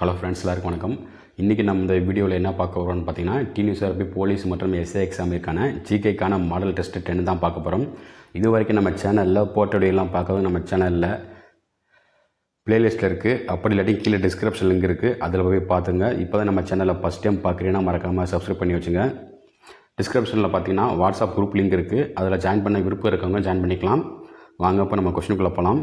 Hello friends எல்லாருக்கும் வணக்கம். இன்றைக்கி நம்ம இந்த வீடியோவில் என்ன பார்க்க போகிறோம்னு பார்த்தீங்கன்னா டிஎன்யூசிஆர்பி போலீஸ் மற்றும் எஸ்ஏ எக்ஸாமிற்கான ஜிகேக்கான மாடல் டெஸ்ட் டென் தான் பார்க்க போகிறோம் இது வரைக்கும் நம்ம சேனலில் போட்டோடையெல்லாம் பார்க்கவும் நம்ம சேனலில் ப்ளேலிஸ்ட்டில் இருக்குது அப்படி இல்லாட்டி கீழே டிஸ்கிரிப்ஷன் லிங்க் இருக்குது அதில் போய் பார்த்துங்க. இப்போ தான் நம்ம சேனலில் ஃபஸ்ட் டைம் பார்க்குறீங்கன்னா மறக்காமல் சப்ஸ்கிரைப் பண்ணி வச்சுங்க. டிஸ்கிரிப்ஷனில் பார்த்தீங்கன்னா வாட்ஸ்அப் குரூப் லிங்க் இருக்குது அதில் ஜாயின் பண்ண விருப்பம் இருக்கவங்க ஜாயின் பண்ணிக்கலாம். வாங்க இப்போ நம்ம கொஷினுக்குள்ளே போகலாம்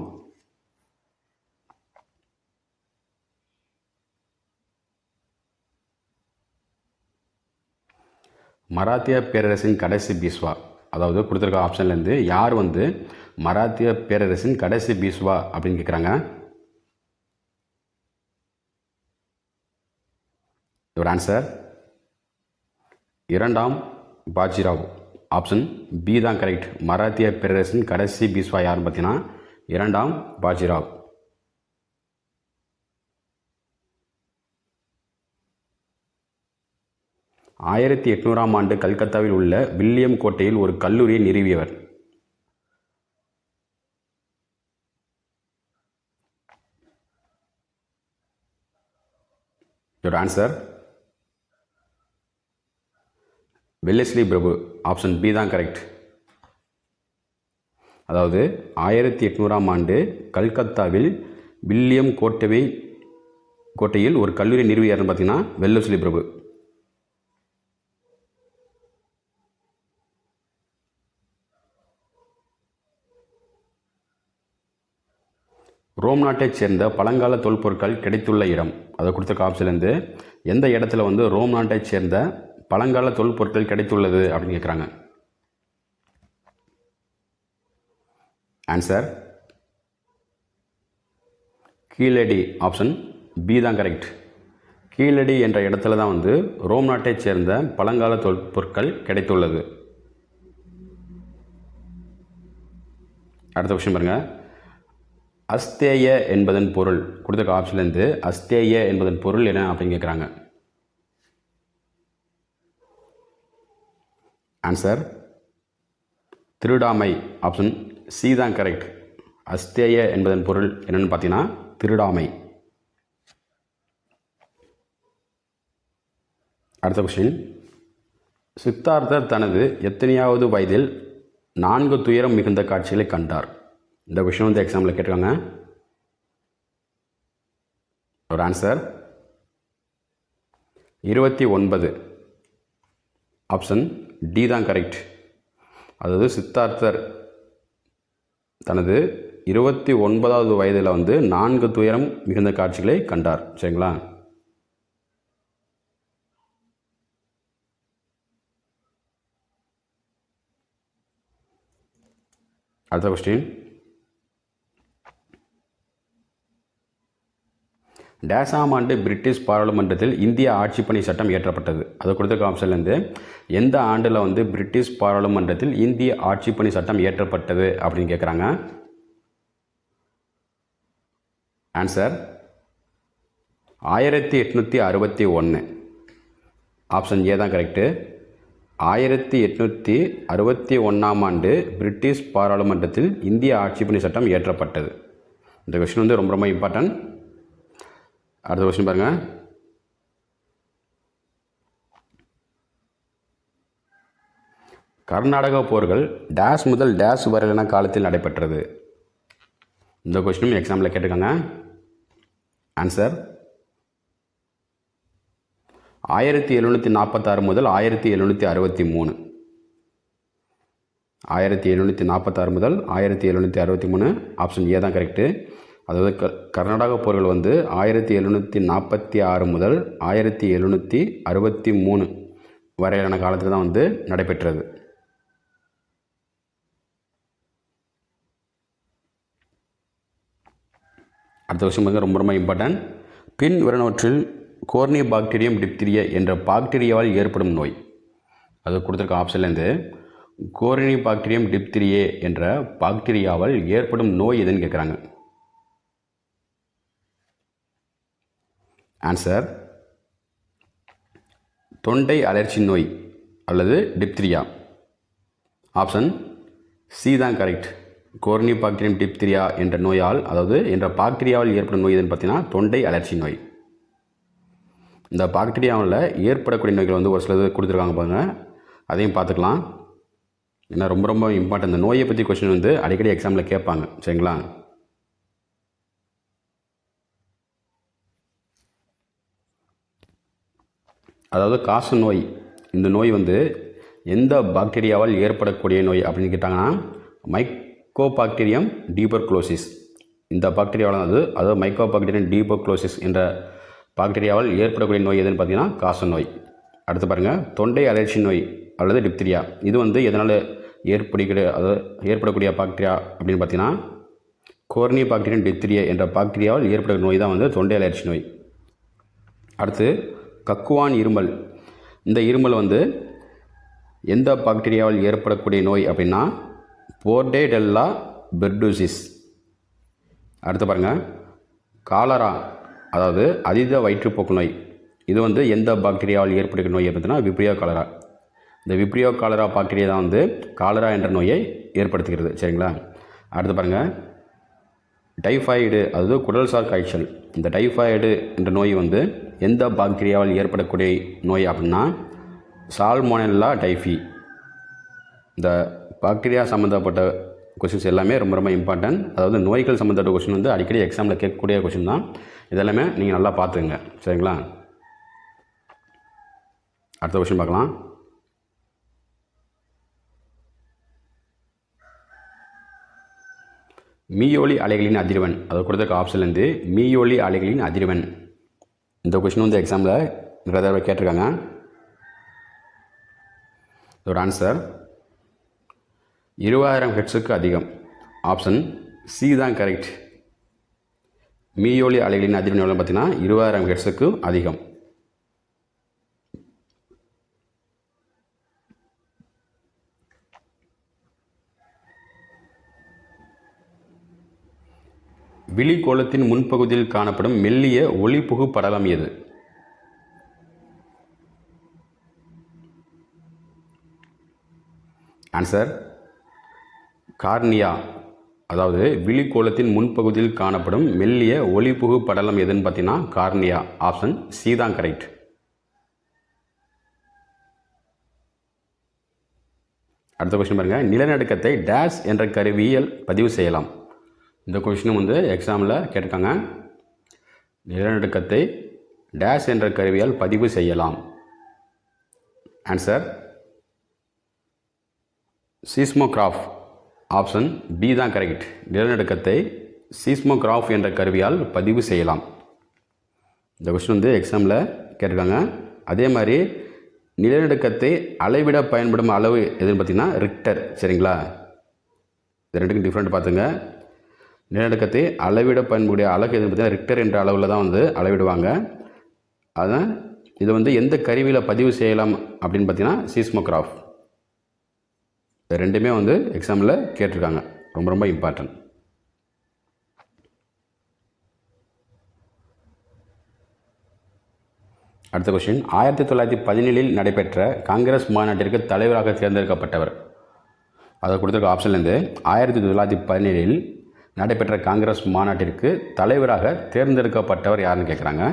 மராத்திய பேரரசின் கடைசி பீஸ்வா அதாவது கொடுத்துருக்க ஆப்ஷன்லேருந்து யார் வந்து மராத்திய பேரரசின் கடைசி பீஸ்வா அப்படின்னு கேட்குறாங்க இவர் ஆன்சர் இரண்டாம் பாஜிராவ். ஆப்ஷன் பி தான் கரெக்ட் மராத்திய பேரரசின் கடைசி பீஸ்வா யாருன்னு பார்த்தீங்கன்னா இரண்டாம் பாஜிராவ். ஆயிரத்தி எட்நூறாம் ஆண்டு கல்கத்தாவில் உள்ள வில்லியம் கோட்டையில் ஒரு கல்லூரியை நிறுவியவர். Your ஆன்சர் வெல்லஸ்லி பிரபு ஆப்ஷன் பி தான் கரெக்ட் அதாவது ஆயிரத்தி எட்நூறாம் ஆண்டு கல்கத்தாவில் வில்லியம் கோட்டவை கோட்டையில் ஒரு கல்லூரி நிறுவியார்னு பார்த்தீங்கன்னா வெல்லஸ்லி பிரபு. ரோம் நாட்டைச் சேர்ந்த பழங்கால தொல்பொருட்கள் கிடைத்துள்ள இடம். அதை கொடுத்த ஆப்ஷன்லேருந்து எந்த இடத்துல வந்து ரோம் நாட்டைச் சேர்ந்த பழங்கால தொல்பொருட்கள் கிடைத்துள்ளது? அப்படின்னு கேட்குறாங்க ஆன்சர் கீழடி ஆப்ஷன் பி தான் கரெக்ட் கீழடி என்ற இடத்துல தான் வந்து ரோம் நாட்டைச் சேர்ந்த பழங்கால தொல்பொருட்கள் கிடைத்துள்ளது. அடுத்த கொஸ்டின் பாருங்கள் அஸ்தேய என்பதன் பொருள். கொடுத்த ஆப்ஷன்லேருந்து அஸ்தேய என்பதன் பொருள் என்ன அப்படின்னு கேட்குறாங்க ஆன்சர் திருடாமை. ஆப்ஷன் சி தான் கரெக்ட் அஸ்தேய என்பதன் பொருள் என்னென்னு பார்த்தீங்கன்னா திருடாமை. அடுத்த கொஸ்டின் சித்தார்த்தர் தனது எத்தனையாவது வயதில் நான்கு துயரம் மிகுந்த காட்சிகளை கண்டார். இந்த விஷயம் வந்து எக்ஸாமில் கேட்டுக்கோங்க ஒரு ஆன்சர் இருபத்தி ஒன்பது. ஆப்ஷன் டி தான் கரெக்ட் அதாவது சித்தார்த்தர் தனது இருபத்தி ஒன்பதாவது வயதில் வந்து நான்கு துயரம் மிகுந்த காட்சிகளை கண்டார். சரிங்களா? அடுத்த கொஸ்டின் டேசாம் ஆண்டு பிரிட்டிஷ் பாராளுமன்றத்தில் இந்திய ஆட்சி பணி சட்டம் இயற்றப்பட்டது. அது கொடுத்துருக்க ஆப்ஷன்லேருந்து எந்த ஆண்டில் வந்து பிரிட்டிஷ் பாராளுமன்றத்தில் இந்திய ஆட்சிப்பணி சட்டம் இயற்றப்பட்டது அப்படின்னு கேட்குறாங்க ஆன்சர் ஆயிரத்தி எட்நூற்றி அறுபத்தி ஒன்று ஆப்ஷன் ஏ தான் கரெக்டு ஆயிரத்தி எட்நூற்றி அறுபத்தி ஒன்றாம் ஆண்டு பிரிட்டிஷ் பாராளுமன்றத்தில் இந்திய ஆட்சிப்பணி சட்டம் இயற்றப்பட்டது. இந்த கொஷின் வந்து ரொம்ப ரொம்ப இம்பார்ட்டன்ட் அடுத்த கொஸ்டின் பாருங்க. கர்நாடக போர்கள் டேஷ் முதல் டேஷ் வரையிலான காலத்தில் நடைபெற்றது. இந்த கொஸ்டினும் எக்ஸாமில் கேட்டுக்கோங்க ஆன்சர் ஆயிரத்தி எழுநூற்றி நாற்பத்தாறு முதல் ஆயிரத்தி எழுநூற்றி அறுபத்தி மூணு. ஆயிரத்தி எழுநூற்றி நாற்பத்தாறு முதல் ஆயிரத்தி எழுநூற்றி அறுபத்தி மூணு. ஆப்ஷன் ஏ தான் கரெக்டு அதாவது க கர்நாடக போர்கள் வந்து ஆயிரத்தி எழுநூற்றி நாற்பத்தி ஆறு முதல் ஆயிரத்தி எழுநூற்றி அறுபத்தி மூணு வரையிலான காலத்தில் தான் வந்து நடைபெற்றது. அடுத்த விஷயம் வந்து ரொம்ப ரொம்ப இம்பார்ட்டன்ட் பின் வருணவற்றில் கோர்னி பாக்டீரியம் டிப்திரியா என்ற பாக்டீரியாவால் ஏற்படும் நோய். அது கொடுத்துருக்க ஆப்ஷன்லேருந்து கோர்னி பாக்டீரியம் டிப்திரியே என்ற பாக்டீரியாவால் ஏற்படும் நோய் எதுன்னு கேட்குறாங்க ஆன்சர் தொண்டை அலர்ச்சி நோய் அல்லது டிப்திரியா ஆப்ஷன் சி தான் கரெக்ட் கோர்னி பாக்டீரியம் டிப்திரியா என்ற நோயால் அதாவது என்ற பாக்டீரியாவில் ஏற்படும் நோய் எதுன்னு பார்த்தீங்கன்னா தொண்டை அலர்ச்சி நோய். இந்த பாக்டீரியாவில் ஏற்படக்கூடிய நோய்கள் வந்து ஒரு சிலது கொடுத்துருக்காங்க பாருங்க. அதையும் பார்த்துக்கலாம். ஏன்னா ரொம்ப ரொம்ப இம்பார்ட்டன்ட் இந்த நோயை பற்றி கொஸ்டின் வந்து அடிக்கடி எக்ஸாமில் கேட்பாங்க. சரிங்களா? அதாவது காச நோய். இந்த நோய் வந்து எந்த பாக்டீரியாவால் ஏற்படக்கூடிய நோய் அப்படின்னு கேட்டாங்கன்னா மைக்கோபாக்டீரியம் டீபர்க்ளோசிஸ் இந்த பாக்டீரியாவால் அது. அதாவது மைக்கோபாக்டீரியம் டீபர்க்ளோசிஸ் என்ற பாக்டீரியாவால் ஏற்படக்கூடிய நோய் எதுன்னு பார்த்தீங்கன்னா காச நோய். அடுத்து பாருங்கள் தொண்டை அலர்ஜி நோய் அல்லது டிப்திரியா இது வந்து எதனால் ஏற்படுகிற அதாவது ஏற்படக்கூடிய பாக்டீரியா அப்படின்னு பார்த்தீங்கன்னா கோர்னி பாக்டீரியம் டிப்திரியா என்ற பாக்டீரியாவால் ஏற்படக்கூடிய நோய் தான் வந்து தொண்டை அலர்ச்சி நோய். அடுத்து கக்குவான் இருமல். இந்த இருமல் வந்து எந்த பாக்டீரியாவால் ஏற்படக்கூடிய நோய் அப்படின்னா போர்டேடெல்லா பெர்டூசிஸ். அடுத்து பாருங்கள் காலரா அதாவது அதீத வயிற்றுப்போக்கு நோய். இது வந்து எந்த பாக்டீரியாவால் ஏற்படுகிற நோய் அப்படின்னா விப்ரியோ காலரா. இந்த விப்ரியோ காலரா பாக்டீரியா தான் வந்து காலரா என்ற நோயை ஏற்படுத்துகிறது. சரிங்களா? அடுத்து பாருங்கள் டைஃபாய்டு அதாவது குடல்சார் காய்ச்சல். இந்த டைஃபாய்டு என்ற நோய் வந்து எந்த பாக்டீரியாவால் ஏற்படக்கூடிய நோய் அப்படின்னா சால்மோனெல்லா டைஃபி. இந்த பாக்டீரியா சம்மந்தப்பட்ட கொஷின்ஸ் எல்லாமே ரொம்ப ரொம்ப இம்பார்ட்டன்ட் அதாவது நோய்கள் சம்மந்தப்பட்ட கொஷின் வந்து அடிக்கடி எக்ஸாமில் கேட்கக்கூடிய கொஷின் தான். இதெல்லாமே நீங்கள் நல்லா பார்த்துங்க சரிங்களா? அடுத்த கொஷின் பார்க்கலாம். மீயொலி அலைகளின் அதிர்வன் அதை கொடுத்த ஆப்ஷன்லேருந்து மீயொலி அலைகளின் அதிர்வன் இந்த கொஷின் வந்து எக்ஸாமில் நிறைய தடவை கேட்டிருக்காங்க. இதோட ஆன்சர் இருபதாயிரம் ஹெட்ஸுக்கு அதிகம். ஆப்ஷன் சி தான் கரெக்ட் மீயோலி அலைகளின் அதிர்வெண் எவ்வளோ பார்த்தீங்கன்னா இருபதாயிரம் ஹெட்ஸுக்கு அதிகம். விழிக்கோளத்தின் முன்பகுதியில் காணப்படும் மெல்லிய ஒளிபுகு படலம் எது? Answer cornea. அதாவது விழிக்கோளத்தின் முன்பகுதியில் காணப்படும் மெல்லிய ஒளிபுகு படலம் எதுன்னு பார்த்தீங்கன்னா கார்னியா. ஆப்ஷன் சி தான் கரெக்ட் அடுத்த கொஸ்டின் பாருங்கள் நிலநடுக்கத்தை டேஷ் என்ற கருவியில் பதிவு செய்யலாம். இந்த கொஸ்டினும் வந்து எக்ஸாமில் கேட்டிருக்காங்க. நிலநடுக்கத்தை டேஷ் என்ற கருவியால் பதிவு செய்யலாம். ஆன்சர் சீஸ்மோகிராஃப் ஆப்ஷன் பி தான் கரெக்ட் நிலநடுக்கத்தை சீஸ்மோகிராஃப் என்ற கருவியால் பதிவு செய்யலாம். இந்த கொஸ்டின் வந்து எக்ஸாமில் கேட்டிருக்காங்க. அதே மாதிரி நிலநடுக்கத்தை அளவிட பயன்படும் அளவு எதுன்னு பார்த்திங்கன்னா ரிக்டர் சரிங்களா? இது ரெண்டுக்கும் டிஃப்ரெண்ட் பார்த்துங்க. நிலநடுக்கத்தை அளவிட பயன்படக்கூடிய அழகு எதுன்னு பார்த்தீங்கன்னா ரிக்டர் என்ற அளவில் தான் வந்து அளவிடுவாங்க. அதான் இது வந்து எந்த கருவியில் பதிவு செய்யலாம் அப்படின்னு பார்த்தீங்கன்னா சீஸ்மோகிராஃப் இது ரெண்டுமே வந்து எக்ஸாமில் கேட்டிருக்காங்க. ரொம்ப ரொம்ப இம்பார்ட்டன்ட் அடுத்த கொஸ்டின் ஆயிரத்தி தொள்ளாயிரத்தி பதினேழில் நடைபெற்ற காங்கிரஸ் மாநாட்டிற்கு தலைவராக தேர்ந்தெடுக்கப்பட்டவர். அதை கொடுத்துருக்க ஆப்ஷன்லேருந்து ஆயிரத்தி தொள்ளாயிரத்தி பதினேழில் நடைபெற்ற காங்கிரஸ் மாநாட்டிற்கு தலைவராக தேர்ந்தெடுக்கப்பட்டவர் யாருன்னு கேட்குறாங்க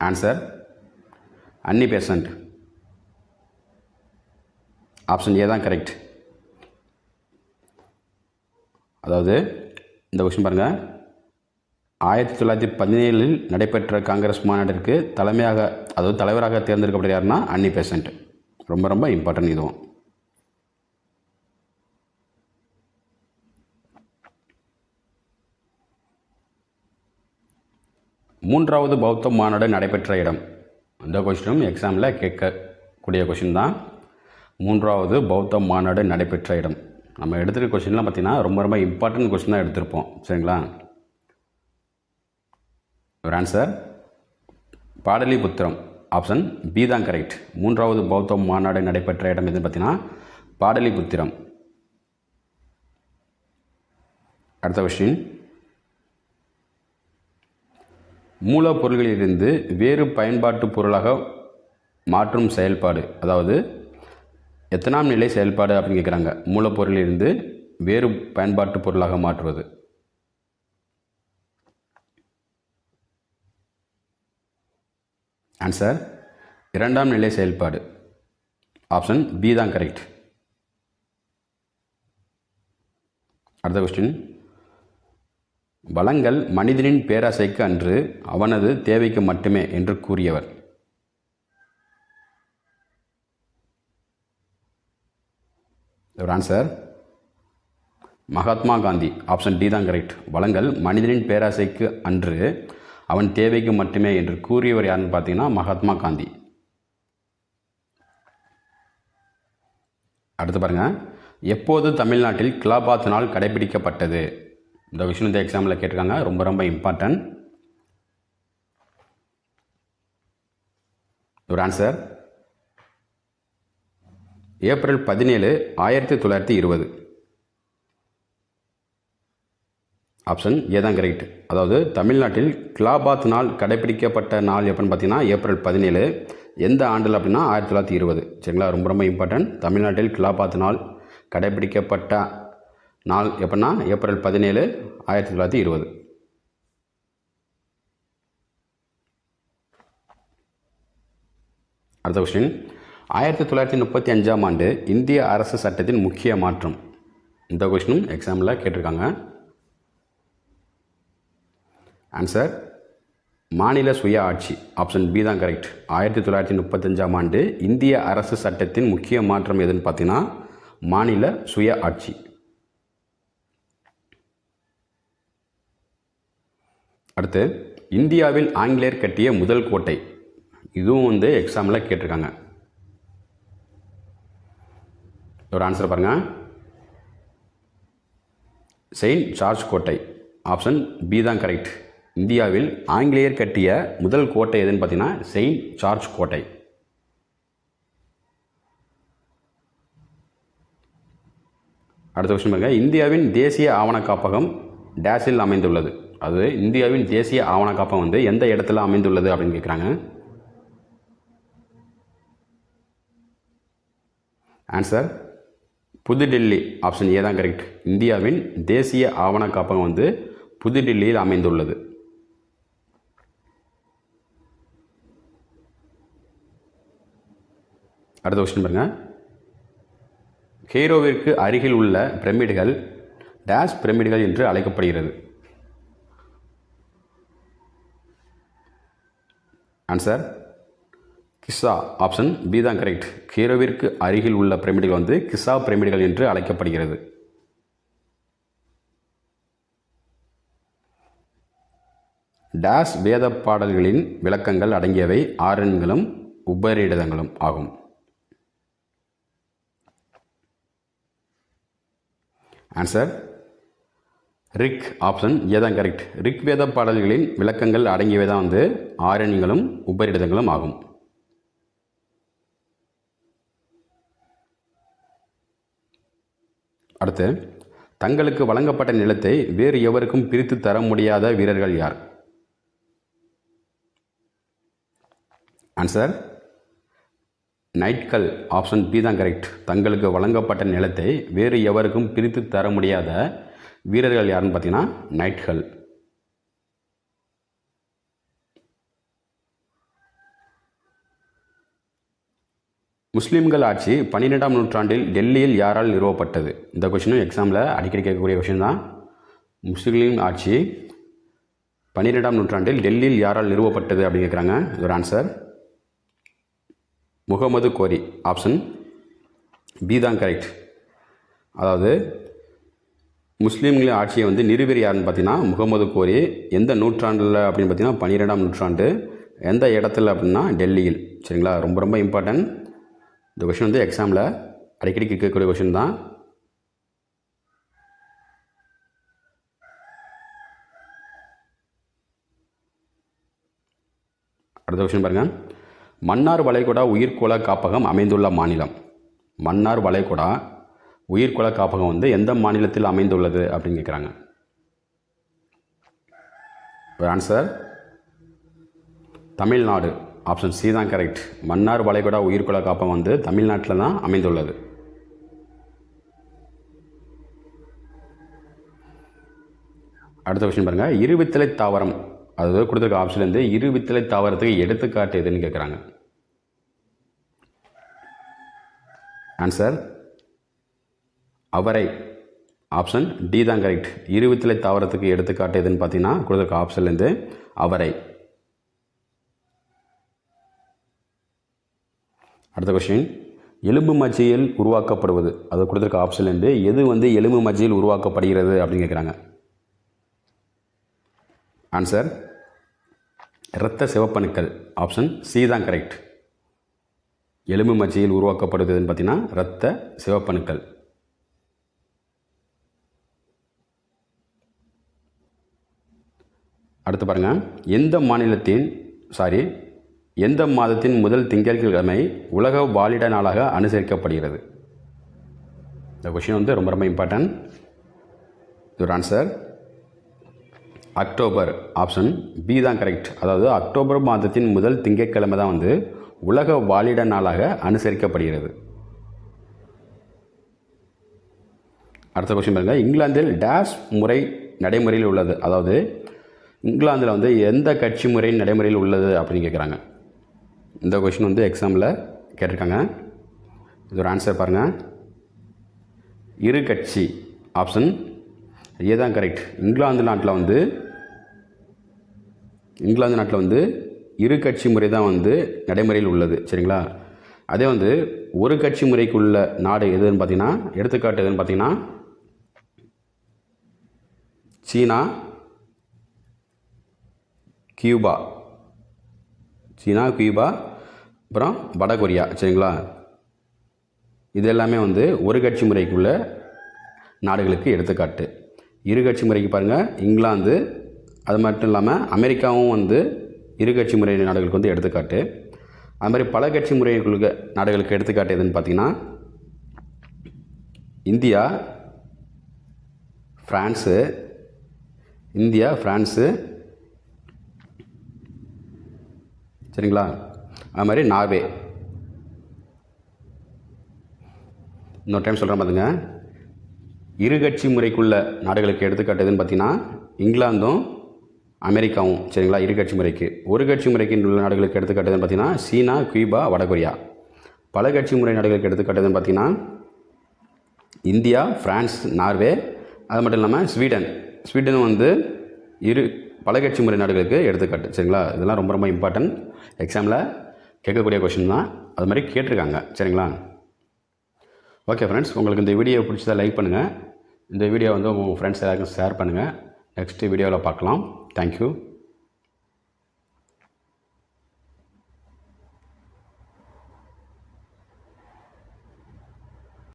answer Annie Besant option A தான் கரெக்ட் அதாவது இந்த விஷயம் பாருங்கள் ஆயிரத்தி தொள்ளாயிரத்தி பதினேழில் நடைபெற்ற காங்கிரஸ் மாநாட்டிற்கு தலைமையாக அதாவது தலைவராக தேர்ந்தெடுக்கப்பட்ட யாருன்னா அன்னி பேசண்ட் ரொம்ப ரொம்ப இம்பார்ட்டன்ட் இதுவும். மூன்றாவது பௌத்த மாநாடு நடைபெற்ற இடம். அந்த கொஸ்டினும் எக்ஸாமில் கேட்கக்கூடிய கொஷின் தான். மூன்றாவது பௌத்த மாநாடு நடைபெற்ற இடம். நம்ம எடுத்துருக்க கொஷின்லாம் பார்த்திங்கன்னா ரொம்ப ரொம்ப இம்பார்ட்டன்ட் கொஷின் தான் எடுத்திருப்போம். சரிங்களா? ஒரு ஆன்சர் பாடலிபுத்திரம். ஆப்ஷன் பி தான் கரெக்ட் மூன்றாவது பௌத்த மாநாடு நடைபெற்ற இடம் எதுன்னு பார்த்தீங்கன்னா பாடலிபுத்திரம். அடுத்த கொஸ்டின் மூலப்பொருள்களிலிருந்து வேறு பயன்பாட்டு பொருளாக மாற்றும் செயல்பாடு. அதாவது எத்தனாம் நிலை செயல்பாடு அப்படின்னு கேட்குறாங்க மூலப்பொருளிலிருந்து வேறு பயன்பாட்டு பொருளாக மாற்றுவது. ஆன்சர் இரண்டாம் நிலை செயல்பாடு. ஆப்ஷன் பி தான் கரெக்ட் அடுத்த கொஸ்டின் வளங்கள் மனிதனின் பேராசைக்கு அன்று அவனது தேவைக்கு மட்டுமே என்று கூறியவர். ஒரு answer Mahatma Gandhi. Option D தான் கரெக்ட் வளங்கள் மனிதனின் பேராசைக்கு அன்று அவன் தேவைக்கு மட்டுமே என்று கூறியவர் யாருன்னு பார்த்தீங்கன்னா மகாத்மா காந்தி. அடுத்து பாருங்கள் எப்போது தமிழ்நாட்டில் கிலாபாத் நாள் கடைபிடிக்கப்பட்டது? இந்த விஷயம் இந்த எக்ஸாமில் கேட்டிருக்காங்க. ரொம்ப ரொம்ப இம்பார்ட்டன்ட் ஒரு ஆன்சர் ஏப்ரல் பதினேழு ஆயிரத்தி தொள்ளாயிரத்தி இருபது. ஆப்ஷன் ஏ தான் கரெக்ட் அதாவது தமிழ்நாட்டில் கிலாபாத் நாள் கடைபிடிக்கப்பட்ட நாள் எப்படின்னு பார்த்தீங்கன்னா ஏப்ரல் பதினேழு. எந்த ஆண்டில் அப்படின்னா ஆயிரத்தி தொள்ளாயிரத்தி இருபது. சரிங்களா? ரொம்ப ரொம்ப இம்பார்ட்டன்ட் தமிழ்நாட்டில் கிலாபாத் நாள் கடைபிடிக்கப்பட்ட நாள் எப்படின்னா ஏப்ரல் பதினேழு ஆயிரத்தி தொள்ளாயிரத்தி இருபது. அடுத்த கொஸ்டின் ஆயிரத்தி தொள்ளாயிரத்தி முப்பத்தி அஞ்சாம் ஆண்டு இந்திய அரசு சட்டத்தின் முக்கிய மாற்றம். இந்த கொஸ்டினும் எக்ஸாமில் கேட்டிருக்காங்க. ஆன்சர் மாநில சுய ஆட்சி ஆப்ஷன் பி தான் கரெக்ட் ஆயிரத்தி தொள்ளாயிரத்தி முப்பத்தஞ்சாம் ஆண்டு இந்திய அரசு சட்டத்தின் முக்கிய மாற்றம் எதுன்னு பார்த்தீங்கன்னா மாநில சுய ஆட்சி. அடுத்து இந்தியாவில் ஆங்கிலேயர் கட்டிய முதல் கோட்டை. இதுவும் வந்து எக்ஸாமில் கேட்டிருக்காங்க. ஒரு ஆன்சர் பாருங்கள் செயின்ட் ஜார்ஜ் கோட்டை. ஆப்ஷன் பி தான் கரெக்ட் இந்தியாவில் ஆங்கிலேயர் கட்டிய முதல் கோட்டை எதுன்னு பார்த்தீங்கன்னா செயின்ட் ஜார்ஜ் கோட்டை. அடுத்த கொஸ்டின் பாருங்கள் இந்தியாவின் தேசிய ஆவண காப்பகம் டேஸில் அமைந்துள்ளது. அது இந்தியாவின் தேசிய ஆவண வந்து எந்த இடத்துல அமைந்துள்ளது அப்படின்னு கேட்குறாங்க ஆன்சர் புதுடெல்லி ஆப்ஷன் ஏ தான் கரெக்ட் இந்தியாவின் தேசிய ஆவண காப்பகம் வந்து புதுடில்லியில் அமைந்துள்ளது. அடுத்த கொஸ்டின் பாருங்க. கெய்ரோவிற்கு அருகில் உள்ள பிரமிடுகள் டேஷ் பிரமிடுகள் என்று அழைக்கப்படுகிறது. ஆன்சர் கிஸ்ஸா ஆப்ஷன் பி தான் கரெக்ட் கீரோவிற்கு அருகில் உள்ள பிரமிடுகள் வந்து கிஸ்ஸா பிரமிடுகள் என்று அழைக்கப்படுகிறது. டேஷ் வேத பாடல்களின் விளக்கங்கள் அடங்கியவை ஆரண்களும் உபரிடதங்களும் ஆகும். ஆன்சர் ரிக் ஆப்ஷன் ஏதான் கரெக்ட் ரிக் வேத பாடல்களின் விளக்கங்கள் அடங்கியவை தான் வந்து ஆரணிகளும் உபரிடதங்களும் ஆகும். அடுத்து தங்களுக்கு வழங்கப்பட்ட நிலத்தை வேறு எவருக்கும் பிரித்து தர முடியாத வீரர்கள் யார்? ஆன்சர் நைட்கள் ஆப்ஷன் பி தான் கரெக்ட் தங்களுக்கு வழங்கப்பட்ட நிலத்தை வேறு எவருக்கும் பிரித்து தர முடியாத வீரர்கள் யாருன்னு பார்த்தீங்கன்னா நைட்கள் முஸ்லீம்கள் ஆட்சி பன்னிரெண்டாம் நூற்றாண்டில் டெல்லியில் யாரால் நிறுவப்பட்டது? இந்த கொஷினும் எக்ஸாமில் அடிக்கடி கேட்கக்கூடிய கொஷின் தான். முஸ்லீம் ஆட்சி பன்னிரெண்டாம் நூற்றாண்டில் டெல்லியில் யாரால் நிறுவப்பட்டது அப்படின்னு கேட்குறாங்க. இது ஒரு ஆன்சர் முகமது கோரி. ஆப்ஷன் பி தான் கரெக்ட் அதாவது முஸ்லீம்களின் ஆட்சியை வந்து நிறுவரி யாருன்னு பார்த்தீங்கன்னா முகமது கோரி. எந்த நூற்றாண்டில் அப்படின்னு பார்த்தீங்கன்னா பன்னிரெண்டாம் நூற்றாண்டு. எந்த இடத்துல அப்படின்னா டெல்லியில். சரிங்களா? ரொம்ப ரொம்ப இம்பார்ட்டன்ட் இந்த கொஷின் வந்து எக்ஸாமில் அடிக்கடி கேட்கக்கூடிய கொஷின் தான். அடுத்த கொஷின் பாருங்கள் மன்னார் வளைகுடா உயிர்கோள காப்பகம் அமைந்துள்ள மாநிலம். மன்னார் வளைகுடா உயிர்குல காப்பகம் வந்து எந்த மாநிலத்தில் அமைந்துள்ளது அப்படின்னு கேட்குறாங்க ஆன்சர் தமிழ்நாடு. ஆப்ஷன் சி தான் கரெக்ட் மன்னார் வளைகுடா உயிர்கோள காப்பகம் வந்து தமிழ்நாட்டில் தான் அமைந்துள்ளது. அடுத்த கொஸ்டின் பாருங்கள் இருவித்தலை தாவரம். அதாவது கொடுத்துருக்க ஆப்ஷன்லேருந்து வந்து வித்தலை தாவரத்துக்கு எடுத்துக்காட்டு எதுன்னு கேட்குறாங்க ஆன்சர் அவரை ஆப்ஷன் டி தான் கரெக்ட். இருவித்திலை தாவரத்துக்கு எடுத்துக்காட்டு எதுன்னு பார்த்தீங்கன்னா கொடுத்துருக்க ஆப்ஷன்லேருந்து அவரை. அடுத்த கொஸ்டின் எலும்பு மஜ்ஜையில் உருவாக்கப்படுவது. அது கொடுத்துருக்க ஆப்ஷன்லேருந்து எது வந்து எலும்பு மஜ்ஜையில் உருவாக்கப்படுகிறது அப்படின்னு கேட்குறாங்க. ஆன்சர் இரத்த சிவப்பணுக்கள். ஆப்ஷன் சி தான் கரெக்ட் எலும்பு மஜ்ஜையில் உருவாக்கப்படுவதுன்னு பார்த்தீங்கன்னா இரத்த சிவப்பணுக்கள். அடுத்து பாருங்கள் எந்த மாநிலத்தின் சாரி எந்த மாதத்தின் முதல் திங்கட்கிழமை உலக வாலிட நாளாக அனுசரிக்கப்படுகிறது? இந்த கொஷின் வந்து ரொம்ப ரொம்ப இம்பார்ட்டன்ட் இது ஆன்சர் அக்டோபர் ஆப்ஷன் பி தான் கரெக்ட் அதாவது அக்டோபர் மாதத்தின் முதல் திங்கட்கிழமை தான் வந்து உலக வாலிட நாளாக அனுசரிக்கப்படுகிறது. அடுத்த கொஸ்டின் பாருங்கள் இங்கிலாந்தில் டேஷ் முறை நடைமுறையில் உள்ளது. அதாவது இங்கிலாந்தில் வந்து எந்த கட்சி முறை நடைமுறையில் உள்ளது அப்படின்னு கேட்குறாங்க இந்த கொஷின் வந்து எக்ஸாமில் கேட்டிருக்காங்க. இது ஒரு ஆன்சர் பாருங்கள் இரு கட்சி ஆப்ஷன் ஏ தான் கரெக்ட் இங்கிலாந்து நாட்டில் வந்து இங்கிலாந்து நாட்டில் வந்து இரு கட்சி முறை தான் வந்து நடைமுறையில் உள்ளது. சரிங்களா? அதே வந்து ஒரு கட்சி முறைக்குள்ள நாடு எதுன்னு பார்த்தீங்கன்னா எடுத்துக்காட்டு எதுன்னு பார்த்தீங்கன்னா சீனா கியூபா. சீனா கியூபா அப்புறம் வடகொரியா சரிங்களா? இது எல்லாமே வந்து ஒரு கட்சி முறைக்குள்ள நாடுகளுக்கு எடுத்துக்காட்டு. இரு கட்சி முறைக்கு பாருங்கள் இங்கிலாந்து அது மட்டும் இல்லாமல் அமெரிக்காவும் வந்து இரு கட்சி முறை நாடுகளுக்கு வந்து எடுத்துக்காட்டு. அது மாதிரி பல கட்சி முறைகளுக்கு நாடுகளுக்கு எடுத்துக்காட்டு எதுன்னு பார்த்தீங்கன்னா இந்தியா ஃப்ரான்ஸு இந்தியா ஃப்ரான்ஸு சரிங்களா? அது மாதிரி நார்வே இன்னொரு டைம் சொல்கிறேன் பார்த்துங்க இரு கட்சி முறைக்குள்ள நாடுகளுக்கு எடுத்துக்காட்டுதுன்னு பார்த்தீங்கன்னா இங்கிலாந்தும் அமெரிக்காவும் சரிங்களா? இருகட்சி முறைக்கு. ஒரு கட்சி முறைக்கு உள்ள நாடுகளுக்கு எடுத்துக்காட்டுதுன்னு பார்த்தீங்கன்னா சீனா கியூபா வடகொரியா. பல கட்சி முறை நாடுகளுக்கு எடுத்துக்காட்டுதுன்னு பார்த்தீங்கன்னா இந்தியா ஃப்ரான்ஸ் நார்வே. அது மட்டும் இல்லாமல் ஸ்வீடன். ஸ்வீடன் வந்து இரு பல கட்சி முறை நாடுகளுக்கு எடுத்துக்காட்டு. சரிங்களா? இதெல்லாம் ரொம்ப ரொம்ப இம்பார்ட்டன்ட் எக்ஸாமில் கேட்கக்கூடிய கொஷின் தான். அது மாதிரி கேட்டிருக்காங்க. சரிங்களா? ஓகே ஃப்ரெண்ட்ஸ் உங்களுக்கு இந்த வீடியோ பிடிச்சதா லைக் பண்ணுங்கள் இந்த வீடியோ வந்து உங்கள் ஃப்ரெண்ட்ஸ் எல்லாருக்கும் ஷேர் பண்ணுங்கள் நெக்ஸ்ட் வீடியோவில் பார்க்கலாம். தேங்க்யூ